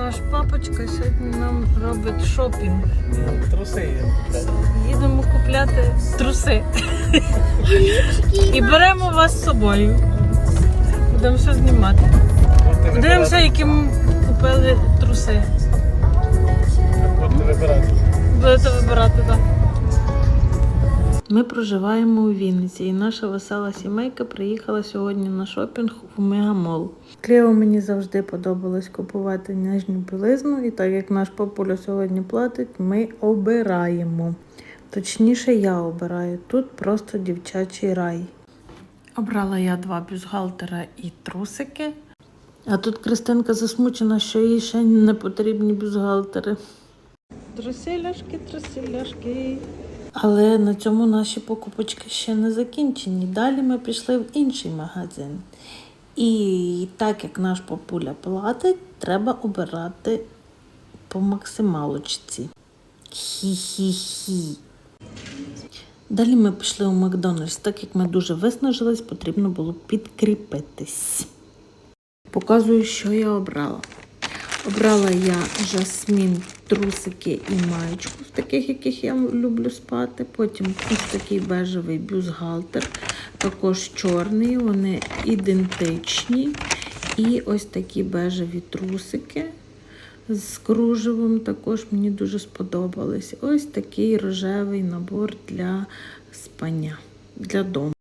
Наш папочка сьогодні нам робить шопінг. Труси. Їдемо купляти труси. І беремо вас з собою. Будемо все знімати. Подивимося, Дивимося, які ми купили труси. Будете вибирати. Будете вибирати, так. Ми проживаємо у Вінниці, і наша весела сімейка приїхала сьогодні на шопінг у Мегамол. Клео мені завжди подобалось купувати нижню білизну, і так як наш папуля сьогодні платить, ми обираємо. Точніше, я обираю. Тут просто дівчачий рай. Обрала я два бюстгальтера і трусики. А тут Кристинка засмучена, що їй ще не потрібні бюстгальтери. Труселяшки, труселяшки. Але на цьому наші покупочки ще не закінчені. Далі ми пішли в інший магазин. І так як наш папуля платить, треба обирати по максималочці. Хі-хі-хі. Далі ми пішли у Макдональдс. Так як ми дуже виснажились, потрібно було підкріпитись. Показую, що я обрала. Обрала я жасмін, трусики і маєчку, в таких, яких я люблю спати. Потім ось такий бежевий бюстгальтер, також чорний, вони ідентичні. І ось такі бежеві трусики з кружевом також мені дуже сподобались. Ось такий рожевий набор для спання, для дому.